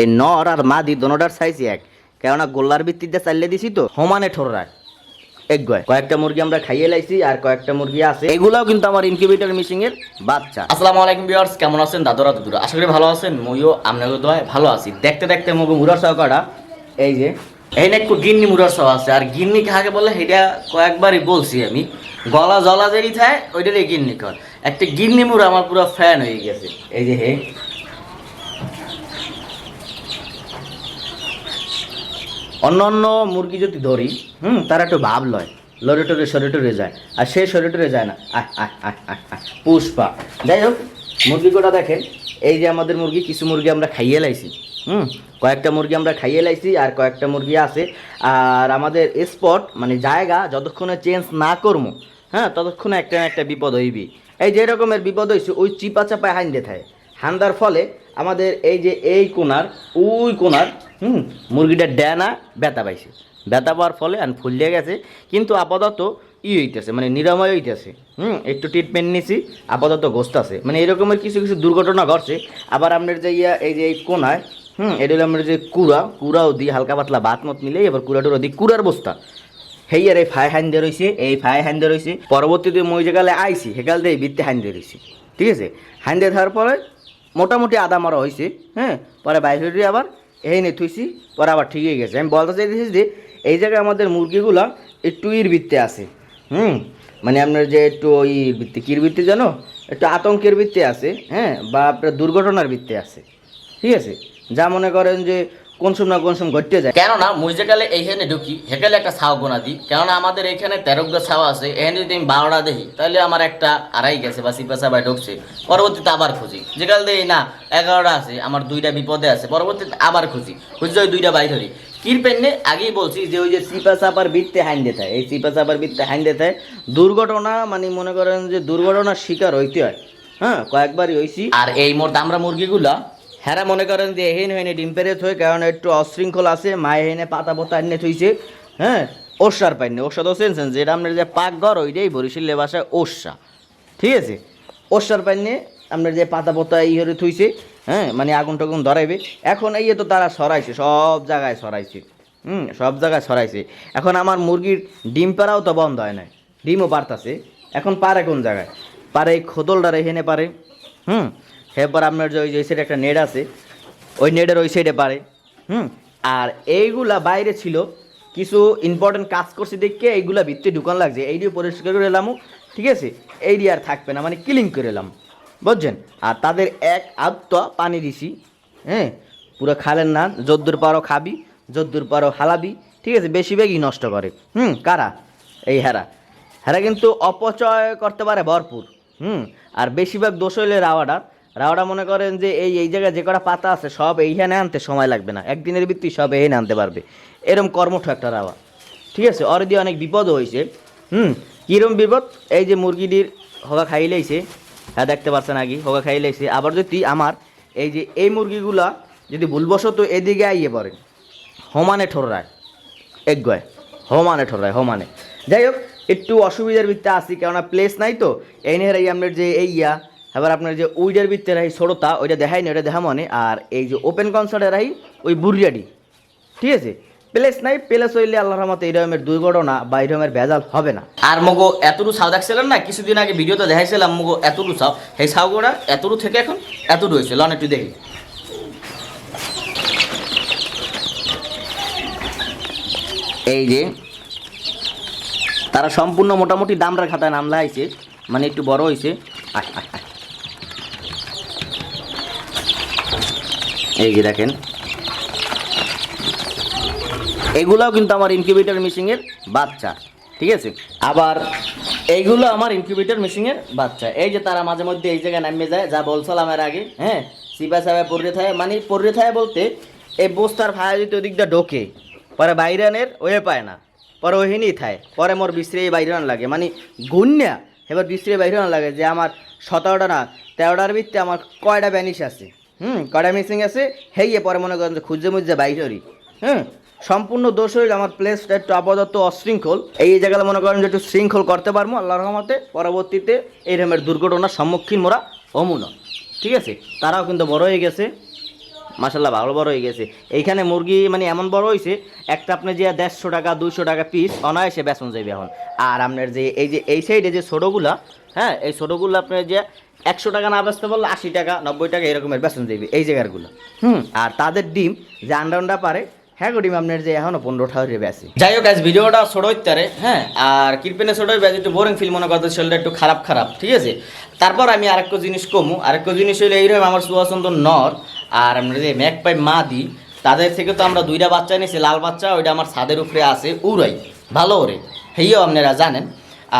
এই নর আর মাদি দোনোটার সাইজই এক। কেননা গোল্লার ভিত্তিতে চালিয়ে দিছি তো, সমানে ঠোররায় এক গয়। কয়েকটা মুরগি আমরা খাইয়ে লাইছি আর কয়েকটা মুরগি আছে। এগুলাও কিন্তু আমার ইনকিউবেটর মিশিং এর বাচ্চা। আসসালামু আলাইকুম ভিউয়ার্স কেমন আছেন? দাদুরা দুদুরা আশা করি ভালো আছেন, মইও আপনাকে দোয়ায় ভালো আছি। দেখতে দেখতে মুগু মুরার সহকাটা এই যে, এই না একটু গিন্নি মুরার সহ আছে। আর গিন্নি কাকে বলে, সেটা কয়েকবারই বলছি আমি। গলা জলা যেই থাকে ওইটারই গিন্নি কর একটা গিন্নি মুড়া আমার পুরো ফ্যান হয়ে গেছে। এই যে হে অন্য অন্য মুরগি যদি ধরি, হুম, তারা একটু ভাব লয়। লড়ে টরে সরে টরে যায়। আর সে সরে টরে যায় না। পুষ্পা। যাই হোক, মুরগি গোটা দেখেন এই যে আমাদের মুরগি, কিছু মুরগি আমরা খাইয়ে লাইছি। হুম, কয়েকটা মুরগি আমরা খাইয়ে লাইছি আর কয়েকটা মুরগি আছে। আর আমাদের স্পট মানে জায়গা, যতক্ষণে চেঞ্জ না করব হ্যাঁ ততক্ষণে একটা না একটা বিপদ হইবি। এই যে রকমের বিপদ হয়েছে ওই চিপা চাপায় হাইন দিয়ে থাকে। হান্দার ফলে আমাদের এই যে এই কোনার, ওই কোনার, হুম, মুরগিটা ড্যানা ব্যথা পাইছে। ব্যথা পাওয়ার ফলে আর ফুলিয়ে গেছে, কিন্তু আপাতত ই হইতেছে মানে নিরাময় হইতেছে। হুম, একটু ট্রিটমেন্ট নিছি, আপাতত গোস্ত আছে। মানে এরকমের কিছু কিছু দুর্ঘটনা ঘটছে। আবার আপনার যে ইয়া, এই যে এই কোনায়, হুম, এটা হলো আমরা যে কুড়া, কুড়াও দিই হালকা পাতলা ভাত মত মিলে এবার কুড়া টুড়া দিই। কুড়ার বস্তা। হেই আর এই ফাই হাইন দিয়ে রয়েছে এই ফাই হাইন দিয়ে রয়েছে পরবর্তীতে মই যেকালে আইছি সেকাল দিয়ে বৃত্তে হাইন দিয়ে রয়েছে ঠিক আছে? হাইন দিয়ে থাকার পরে মোটামুটি আদা মারা হয়েছে হ্যাঁ? পরে বাইরে আবার, এই নিয়ে থুইছি, পরে আবার ঠিক হয়ে গেছে। আমি বলতে চাইতেছি যে, এই জায়গায় আমাদের মুরগিগুলা একটু ইর বৃত্তে আছে, হুম? মানে আপনার যে একটু ওই বৃত্তি কির বৃত্তি জানো? একটু আতঙ্কের বৃত্তে আছে হ্যাঁ? বা আপনার দুর্ঘটনার বৃত্তে আছে, ঠিক আছে? যা মনে করেন যে কোন সময় না কোন সময় ঘটতে যায়। কেননা মুই যেকালে এইখানে ঢুকি সেকালে একটা ছাও গোনা দিই কেননা আমাদের এখানে তেরোগ্য ছাও আছে, এখানে যদি আমি বারোটা দেখি তাহলে আমার একটা আড়াই গেছে বা সিপা সাবাই ঢুকছে। পরবর্তীতে আবার খুঁজি। যেকাল দেখি, না, এগারোটা আছে, আমার দুইটা বিপদে আছে। পরবর্তীতে আবার খুঁজি। খুঁজে ওই দুইটা বাই ধরি কির পেন্নে? আগেই বলছি যে ওই যে চিপা চাপার বৃত্তে হাইন দিতে এই চিপা চাপার বৃত্তে হাইন দিতে হয়। দুর্ঘটনা মানে মনে করেন যে দুর্ঘটনার শিকার হইতে হয়। হ্যাঁ কয়েকবারই হয়েছি আর এই মোট আমরা মুরগিগুলা হ্যাঁ মনে করেন যে এহেন হয়নি ডিম পেরে থই কারণ একটু অশৃঙ্খল আছে, মায়ে হেনে পাতা পোতা এনে থইছে হ্যাঁ? ওষার পাইনি ওষা তো চেনছেন যেটা আপনার যে পাকঘর ওইটাই বরিশালের বাসায় ওষা। ঠিক আছে? ওষার পাইনি আপনার যে পাতা পোতা এই হরে থইছে হ্যাঁ? মানে আগুন টাগুন ধরাইবে। এখন এই তো তারা সরাইছে, সব জায়গায় সরাইছে, হুম? সব জায়গায় সরাইছে। এখন আমার মুরগির ডিম পাড়াও তো বন্ধ হয় না ডিমও পারতাছে এখন পারে কোন জায়গায়? পারে এই খোদলটা এখানে পারে, হুম? এরপর আপনার যে ওই যে সাইডে একটা নেট আছে, ওই নেটের ওই সাইডে পারে হুম? আর এইগুলা বাইরে ছিল, কিছু ইম্পর্টেন্ট কাজ করছে দেখে এইগুলা ভিতরে ঢুকান লাগছে। এই দিয়ে পরিষ্কার করে এলাম ঠিক আছে? এই দিয়ে আর থাকবে না মানে ক্লিন করে এলাম, বুঝছেন? আর তাদের এক আধটা পানি দিছি হ্যাঁ? পুরো খালেন না, যদ্দুর পারো খাবি, যদ্দুর পারো হালাবি, ঠিক আছে? বেশিরভাগই নষ্ট করে, হুম? কারা? এই হেরা। হেরা কিন্তু অপচয় করতে পারে ভরপুর, হুম? আর বেশিরভাগ দোষ হইলে রাওয়াটা রাওয়াটা মনে করেন যে এই এই জায়গায় যে কটা পাতা আছে, সব এইখানে আনতে সময় লাগবে না। একদিনের ভিত্তি সব এইখানে আনতে পারবে। এরম কর্মঠ একটা রাওয়া। ঠিক আছে? দিয়ে অনেক বিপদও হয়েছে। হুম? কীরম বিপদ? এই যে মুরগিটির হোগা খাইলেইছে হ্যাঁ দেখতে পাচ্ছেন আগে, হোগা খাইলেইছে আবার যদি আমার এই যে এই মুরগিগুলা যদি ভুলবশত এদিকে আইয়ে পড়ে সমানে ঠোররায় এক গয় হমানে ঠোরায় হমানে। যাই হোক, একটু অসুবিধার ভিত্তে আসি কেননা প্লেস নাই তো। এই নিয়ে আপনার যে এই ইয়া এবার আপনার যে উইডের ভিত্তে রাহি ছোড়তা ওইটা দেখাই না, ওইটা দেখা মনে। আর এই যে ওপেন কনসার্টে রাহি ওই বুরিয়াডি ঠিক আছে? প্লেস নাই, প্লেস হইলে আল্লাহ রহমতে এই রকমের দুর্ঘটনা বা এই রকমের ভেজাল হবে না। আর মগো এতটু সাউ দেখছিলেন না? কিছুদিন আগে ভিডিওতে দেখাইছিলাম মগো এতটু সাউ। সেই ছাউগুড়া এতটু থেকে এখন এতটু হয়েছে। লন একটু দেখি। এই যে, তারা সম্পূর্ণ মোটামুটি দামরার খাতায় নাম লাগাইছে মানে একটু বড় হয়েছে। এই যে দেখেন। এগুলাও কিন্তু আমার ইনকিউবেটর মেশিনের বাচ্চা, ঠিক আছে? আবার এইগুলো আমার ইনকিউবেটর মেশিনের বাচ্চা। এই যে তারা মাঝে মধ্যে এই জায়গায় নামে যায়, যা বলছিলাম এর আগে হ্যাঁ? সিপা সাহেব পড়ে থাকে মানে পড়ে থাকে বলতে এই বস্তার ভাড়া যদি ওদিক দিয়ে ঢোকে, পরে বাইরানের ওয়ে পায় না, পরে ওহিনী থায়, পরে মোর বিশ্রে বাইরান লাগে। মানে গুন্যা, এবার বিশ্রে বাইরান লাগে যে আমার সতেরোটা না, তেরোটার ভিত্তে আমার কয়টা ব্যানিশ আছে? হুম কড়া মিসিং আছে, হেইয়ে পরে মনে করেন যে খুঁজে মুজে সরি হ্যাঁ সম্পূর্ণ দোষ হইল আমার প্লেসটা একটু আপাতত অশৃঙ্খল। এই জায়গাটা মনে করেন যে একটু শৃঙ্খল করতে পারব আল্লাহ রহমতে। পরবর্তীতে এই রকমের দুর্ঘটনার সম্মুখীন মোরা অমুন ঠিক আছে? তারাও কিন্তু বড় হয়ে গেছে। মাসাল্লাহ ভালো বড় হয়ে গেছে। এইখানে মুরগি মানে এমন বড় হয়েছে একটা আপনি যে দেড়শো টাকা, দুইশো টাকা পিস অনায়াসে বেসন যাবে এখন। আর আপনার যে, এই যে, এই সাইডে যে ছোটোগুলা হ্যাঁ এই ছোটোগুলো আপনার যে একশো টাকা না বেচতে পারলে আশি টাকা, নব্বই টাকা এরকমের বেসন যাবে এই জায়গাগুলো হুম, আর তাদের ডিম যে আন্ডা পারে হ্যাঁ গো ডিম, আপনার যে এখনও পনেরো টাকা রে বেশি যাই হোক আজ ভিডিওটা ছোট হইতারে হ্যাঁ আর কৃপেনে ছোট হইবে, একটু বোরিং ফিল মনে করতে শরীরটা একটু খারাপ খারাপ, ঠিক আছে? তারপর আমি আরেকটা জিনিস কমু, আরেকটা জিনিস হইলে এইরকম আমার সুহাসন্দর নর আর আমরা যে ম্যাক পাই মা দিই তাদের থেকে তো আমরা দুইটা বাচ্চা নিয়েছি লাল বাচ্চা, ওইটা আমার ছাদের উপরে আছে, উড়াই, ভালো ওরে। হেইও আপনারা জানেন।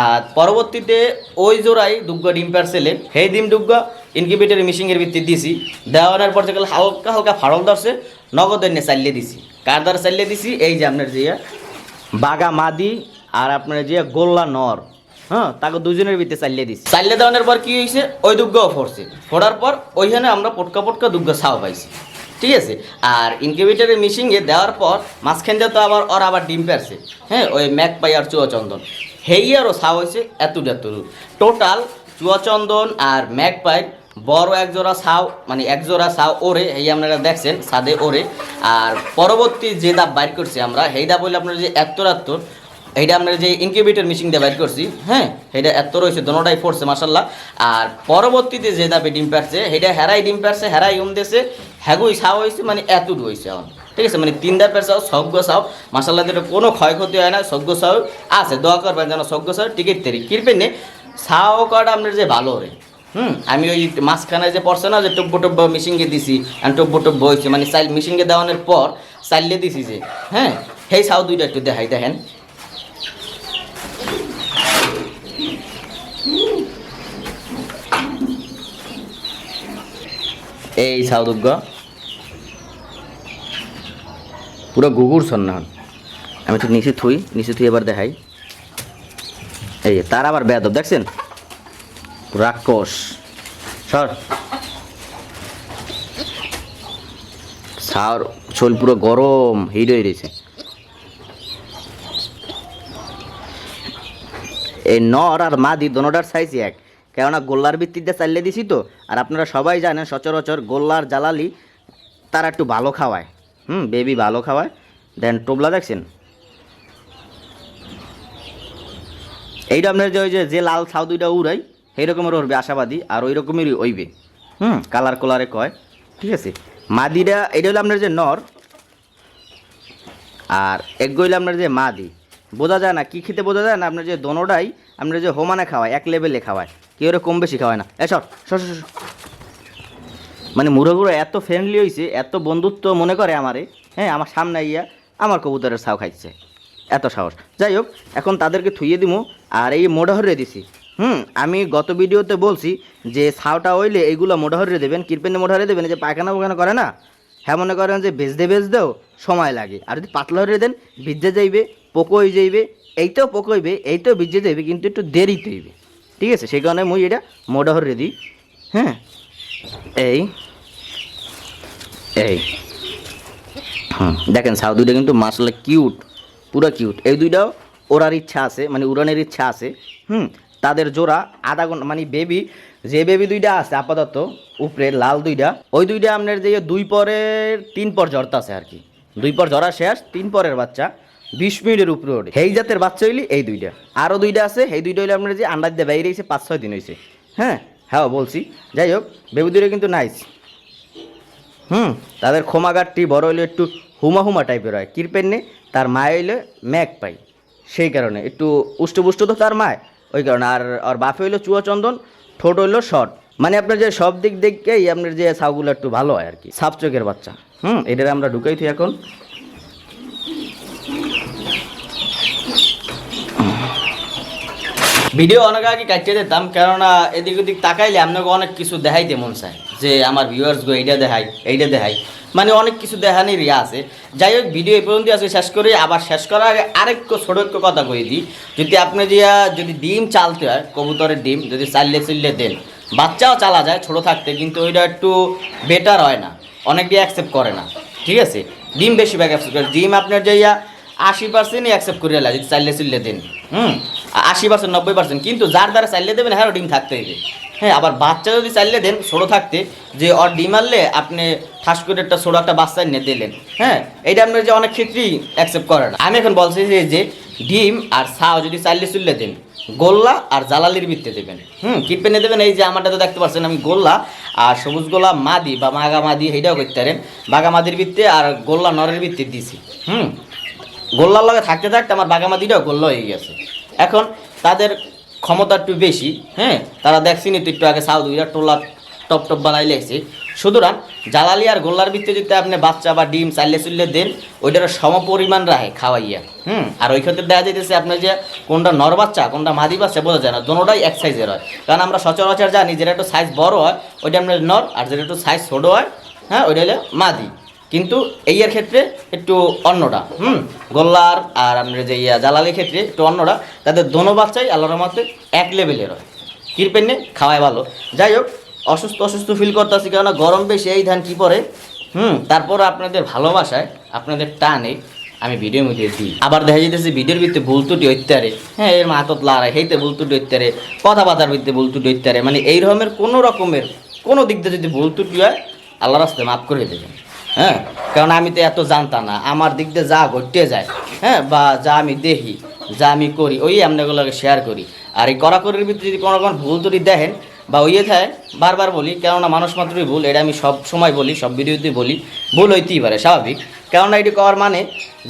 আর পরবর্তীতে ওই জোড়াই দুগ্গ ডিম পারসেলে সেই ডিম দুগ্গ ইনকিউবেটর মিশিংয়ের ভিত্তি দিছি। দেওয়ানোর পর যেগুলো হালকা হালকা ফাড়ল ধরছে নগদের নিয়ে চালিয়ে দিছি। কার দ্বারা চালিয়ে দিছি? এই যে আপনার যে বাগা মাদি আর আপনার যে গোল্লা নর। হ্যাঁ তাকে দুজনের ভিতরে চালিয়ে দিছি। চালিয়ে দেওয়ানোর পর কি হয়েছে ওই দুগ্গও ফোরছে। ফোড়ার পর ওইখানে আমরা পটকা পটকা দুগ্গ ছাও পাইছি। ঠিক আছে? আর ইনকিউবেটারের মিশিংয়ে দেওয়ার পর মাঝখান দিয়ে তো আবার ওর আবার ডিম পারছে। হ্যাঁ ওই ম্যাক পাই আর চুয়াচন্দন হেই আরও ছাও হয়েছে এতটা এতটু টোটাল চুয়াচন্দন আর ম্যাক পাই বড় এক জোড়া ছাও মানে এক জোড়া ছাও ওরে এই আপনারা দেখছেন সাদে ওরে। আর পরবর্তী যে দাব বাইর করছি আমরা সেই দাব হইলে আপনার যে এত্তর এইটা আপনার যে ইনকিউবেটর দিয়ে বাইর করছি হ্যাঁ এটা এত রয়েছে দোনোটাই ফোরছে মাসাল্লাহ আর পরবর্তীতে যে দাপে ডিম পারছে সেটা হেরাই ডিম পারছে হেরাই উম দেশে হ্যাগুই ছাও হয়েছে মানে এতটু হয়েছে এখন। ঠিক আছে মানে তিন দাপের চাও সজ্ঞ চাও মাসাল্লাহ এটা কোনো ক্ষয়ক্ষতি হয় না সজ্ঞ চাও আছে। দোয়া করবেন যেন সজ্ঞ চাও টিকিট তেরি কিরপেন ছাও কার্ড আপনার যে ভালো রে হুম, আমি ওই মাঝখানে যে পড়ছে না, যে টব্য টব্য মিশিংয়ে দিছি, আর টব্য টব্য হয়েছে মানে চাইল মিশিংয়ে দেওয়ানোর পর চাইলে দিছি যে হ্যাঁ সেই ছাও দুইটা একটু দেখাই দেখেন। এই সাউদুগ্গ পুরো গুগুর সন্ন্যান আমি একটু নিচে থুই নিচে থুই এবার দেখাই। এই তার আবার বেদব দেখছেন? রাক্ষস। সর। সার শোল পুরো গরম, হিট হয়ে রয়েছে। এই নর আর মাদি, দোনোটার সাইজ এক। কেননা গোল্লার ভিত্তিতে চালিয়ে দিছি তো। আর আপনারা সবাই জানেন সচরাচর গোল্লার জ্বালালি তারা একটু ভালো খাওয়ায়। হুম, বেবি ভালো খাওয়ায়। দেন টোবলা দেখছেন? এইটা আপনার যে ওই যে যে লাল ছাউ দুইটা উড়াই সেই রকমের উড়বে আশাবাদী, আর ওই রকমেরই ওইবে। হুম, কালার কোলারে কয়। ঠিক আছে? মাদিটা, এটা হলো আপনার যে নর, আর এক গইলে আপনার যে মাদি। বোঝা যায় না, কি খেতে বোঝা যায় না? আপনার যে দোনোটাই আপনার যে হোমানে খাওয়ায়, এক লেভেলে খাওয়ায়। কেউ কম বেশি খাওয়ায় না। এ সর সর। মানে মুরগুলো এত ফ্রেন্ডলি হয়েছে এত বন্ধুত্ব মনে করে আমারে হ্যাঁ আমার সামনে ইয়া আমার কবুতরের ছাও খাইছে। এত সাহস। যাই হোক, এখন তাদেরকে থুইয়ে দিমু, আর এই মোডাহরে দিছি। হুম, আমি গত ভিডিওতে বলছি যে ছাওটা হইলে এইগুলো মোডাহরে দেবেন, কিরপেনে মোডাহরে দেবেন যে পায়খানা পায়খানা করে না? হ্যাঁ মনে করেন যে ভেজতে ভেজতেও সময় লাগে। আর যদি পাতলা হরে দেন ভিজে যাইবে পোকো হয়ে যাইবে, এইটাও পোকো হইবে এইটাও ভিজে যাইবে, কিন্তু একটু দেরিতে হইবে। ঠিক আছে? সেই কারণে মুই এটা মোডাহরে দিই। হ্যাঁ? এই এই। হুম, দেখেন সাউ দুইটা কিন্তু মাসালা কিউট, পুরো কিউট। এই দুইটাও ওরার ইচ্ছা আছে মানে উড়ানের ইচ্ছা আছে। হুম, তাদের জোড়া আধা ঘণ্টা মানে বেবি, যে বেবি দুইটা আছে, আপাতত, উপরে লাল দুইটা, ওই দুইটা আপনার যে দুই পরের তিন পর জড়তাছে আর কি। দুই পর জড়া শেষ, তিন পরের বাচ্চা। বিশ মিনিটের উপরে ওঠে। সেই জাতের বাচ্চা হইলি এই দুইটা। আরও দুইটা আছে সেই দুইটা হইলে আপনার যে আন্ডার দিয়ে বাইরে এসে পাঁচ, ছয় দিন হয়েছে হ্যাঁ? হ্যাঁ বলছি। যাই হোক বেবি দুইটা কিন্তু নাইস হুম, তাদের ক্ষমাগারটি বড় হইলে একটু হুমা হুমা টাইপের হয়। কিরপেন্নে তার মা হইলে ম্যাক পাই। সেই কারণে, একটু উষ্টপুষ্ট তো তার মায়। ওই কারণে, আর আর বাপে হইল চুয়াচন্দন ঠোঁট হইল শর্ট মানে আপনার যে সব দিক দেখেই আপনার যে ছাউগুলো একটু ভালো হয় আর কি। সাপ চোখের বাচ্চা। হুম, এটারে আমরা ঢুকাইছি এখন। ভিডিও অনেক আগে কাটিয়ে দিতাম, কেননা এদিক ওদিক তাকাইলে আপনাকে অনেক কিছু দেখাইতে মন চায়, যে আমার ভিউয়ার্স গো এইটা দেখাই এইটা দেখাই মানে অনেক কিছু দেখানির ইয়ে আছে। যাই হোক, ভিডিও এই পর্যন্ত আজকে শেষ করি, আবার শেষ করার আগে আরেকটু ছোটো একটু কথা কই দিই। যদি আপনি যে যদি ডিম চালতে হয়, কবুতরের ডিম, যদি চাললে চিল্লে দেন। বাচ্চাও চালা যায়, ছোট থাকতে, কিন্তু ওইটা একটু বেটার হয় না অনেকেই অ্যাকসেপ্ট করে না, ঠিক আছে? ডিম বেশিরভাগ অ্যাকসেপ্ট করে, ডিম আপনার যে ইয়া আশি পার্সেন্টই অ্যাকসেপ্ট করে লাগে যদি চাইলে চিল্লে দেন। হুম? আশি পার্সেন্ট নব্বই পার্সেন্ট কিন্তু যার দ্বারা চাইলে দেবেন হ্যাঁ ডিম থাকতে হবে হ্যাঁ আবার বাচ্চা যদি চাইলে দেন, ছোটো থাকতে, যে ওর ডিম আনলে আপনি ঠাস করে একটা ছোটো একটা বাচ্চা নিয়ে দিলেন। হ্যাঁ এটা আপনার যে অনেক ক্ষেত্রেই অ্যাকসেপ্ট করে না। আমি এখন বলছি যে যে ডিম আর ছাও যদি চাইলে চুললে দেন, গোল্লা আর জালালির ভিত্তে দেবেন। হুম, কি পেনে দেবেন? এই যে আমারটা তো দেখতে পাচ্ছেন আমি, গোল্লা আর সবুজ গোলা মাদি বা মাগা মাদি এইটাও করতে পারেন। বাগা মাদির ভিত্তে আর গোল্লা নরের ভিত্তে দিছি। হুম? গোল্লার লগে থাকতে থাকতে আমার বাগামাদিটাও গোল্লা হয়ে গেছে। এখন তাদের ক্ষমতা একটু বেশি হ্যাঁ? তারা দেখছি তো একটু আগে সাউথ উইরা টোলা টপ টপ বানাই লেগেছে। সুতরাং জালালি আর গোল্লার ভিত্তি যদি আপনি বাচ্চা বা ডিম চাইলে চুললে দেন ওইটার সম পরিমাণ রাখে খাওয়াইয়া, হুম? আর ওই ক্ষেত্রে দেখা যাইতেছে আপনার যে কোনটা নর বাচ্চা, কোনটা মাদি বাচ্চা, বোঝা যায় না দোনোটাই এক সাইজের হয়। কারণ আমরা সচরাচর জানি, যেটা একটু সাইজ বড় হয়, ওইটা আপনার নর, আর যেটা একটু সাইজ ছোটো হয় হ্যাঁ ওইটা হলে মাদি। কিন্তু এই এর ক্ষেত্রে একটু অন্যটা, হুম? গোল্লার আর আমরা যে ইয়া জালালির ক্ষেত্রে একটু অন্যটা। তাদের দোনো বাচ্চাই আল্লাহর মতে এক লেভেলের হয়। কিরপেন্নে খাওয়ায় ভালো। যাই হোক, অসুস্থ অসুস্থ ফিল করতেছি, কেননা গরম বেশি, এই ধান কি পরে? হুম, তারপর আপনাদের ভালোবাসায়, আপনাদের টানে আমি ভিডিও মধ্যে দিই। আবার দেখা যেতেছে ভিডিওর ভিত্তি ভুল ত্রুটি হ্যাঁ এর মাতত লাড়াই, হেইতে ভুল ত্রুটি হইতারে, কথাবার্তার ভিত্তি ভুল ত্রুটি মানে এই রকমের কোনো রকমের কোনো দিক দিয়ে যদি ভুল হয় আল্লাহ রাস্তায় মাফ করে দেবেন। হ্যাঁ? কারণ আমি তো এত জানতাম না। আমার দিক দিয়ে যা ঘটতে যায় হ্যাঁ? বা যা আমি দেখি, যা আমি করি, ওই আপনাগুলোকে শেয়ার করি। আর এই কড়াকড়ির ভিতরে যদি কোনো রকম ভুল ত্রুটি দেখেন বা ওইয়ে থাকে বারবার বলি, কেননা মানুষ মাত্রই ভুল, এটা আমি সব সময় বলি, সব ভিডিওতেই বলি, ভুল হইতেই পারে, স্বাভাবিক। কেননা এটি করার মানে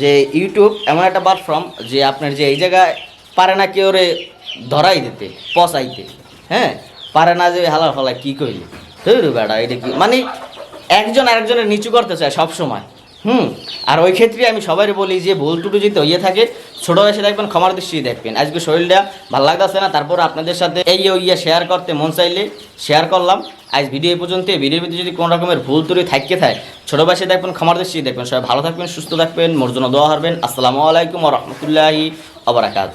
যে ইউটিউব এমন একটা প্ল্যাটফর্ম যে আপনার যে এই জায়গায় পারে না কেউ রে ধরাই দিতে, পচাইতে হ্যাঁ? পারে না যে হালার ফালা কী তৈরি বেড়া এটা কি? মানে একজন আরেকজনের নিচু করতে চায় সব সময় হুম? আর ওই ক্ষেত্রে আমি সবাই বলি যে ভুল টুটু যদি হইয়ে থাকে, ছোটো বয়সে দেখবেন ক্ষমার দৃষ্টি দেখবেন। আজকে শরীরটা ভালো লাগতেছে না, তারপর আপনাদের সাথে এই ইয়ে শেয়ার করতে মন চাইলে শেয়ার করলাম। আজ ভিডিও এই পর্যন্ত ভিডিওর ভিতরে যদি কোনো রকমের ভুল ত্রুটি থাকতে থাকে, ছোটো বয়সে দেখবেন ক্ষমার দৃষ্টি দেখবেন। সবাই ভালো থাকবেন, সুস্থ থাকবেন, মোর জন্য দোয়া হারবেন। আসসালামু আলাইকুম রহমতুল্লাহি আবরাকাত